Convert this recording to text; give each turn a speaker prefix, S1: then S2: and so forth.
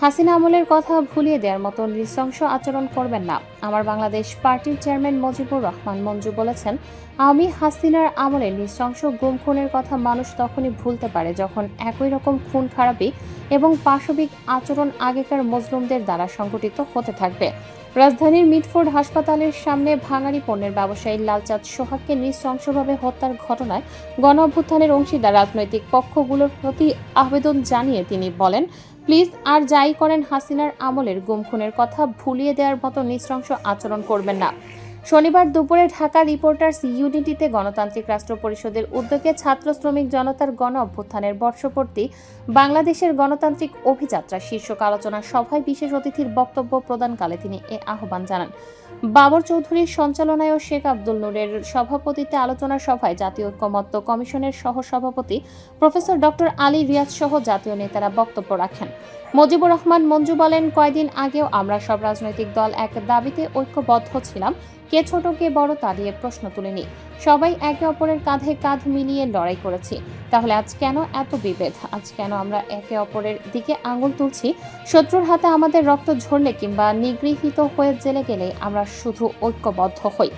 S1: হাসিনা আমলের কথা ভুলিয়ে দেওয়ার মতো নৃশংস আচরণ করবেন না। আমার বাংলাদেশ পার্টির চেয়ারম্যান মজিবুর রহমান মঞ্জু বলেছেন, আমি হাসিনার আমলে নৃশংস গুম খুনের কথা মানুষ তখনই ভুলতে পারে যখন একই রকম খুন খারাপি এবং পাশবিক আচরণ আগেকার মজলুমদের দ্বারা সংঘটিত হতে থাকবে। রাজধানীর মিটফোর্ড হাসপাতালের সামনে ভাঙাড়ি পণ্যের ব্যবসায়ী লালচাঁদ সোহাগকে নৃশংসভাবে হত্যার ঘটনায় গণ অভ্যুত্থানের অংশীদার রাজনৈতিক পক্ষগুলোর প্রতি আবেদন জানিয়ে তিনি বলেন প্লিজ, আর যাই করেন হাসিনার আমলের গুমখুনের কথা ভুলিয়ে দেওয়ার মতো নৃশংস আচরণ করবেন না। শনিবার দুপুরে ঢাকা রিপোর্টার্স ইউনিটিতে গণতান্ত্রিক রাষ্ট্র পরিষদের উদ্যোগে ছাত্র শ্রমিক জনতার গণ অভ্যুত্থানের বর্ষপূর্তি, বাংলাদেশের গণতান্ত্রিক অভিযাত্রা শীর্ষক আলোচনা সভায় বিশেষ অতিথির বক্তব্য প্রদানকালে তিনি এ আহ্বান জানান। বাবর চৌধুরীর সঞ্চালনায় ও শেখ আব্দুল নূরের সভাপতিত্বে আলোচনা সভায় জাতীয় ঐক্যমত্য কমিশনের সহসভাপতি প্রফেসর ডক্টর আলী রিয়াজ সহ জাতীয় নেতারা বক্তব্য রাখেন। মজিবুর রহমান মঞ্জু বলেন, কয়দিন আগেও আমরা সব রাজনৈতিক দল এক দাবিতে ঐক্যবদ্ধ ছিলাম কে ছোট, কে বড় তা নিয়ে প্রশ্ন তুলিনি। সবাই একে অপরের কাঁধে কাঁধ মিলিয়ে লড়াই করেছি। তাহলে আজ কেন এত বিভেদ? আজ কেন আমরা একে অপরের দিকে আঙুল তুলছি? শত্রুর হাতে আমাদের রক্ত ঝরলে কিংবা নিগৃহীত হয়ে জেলে গেলে আমরা শুধু ঐক্যবদ্ধ হই।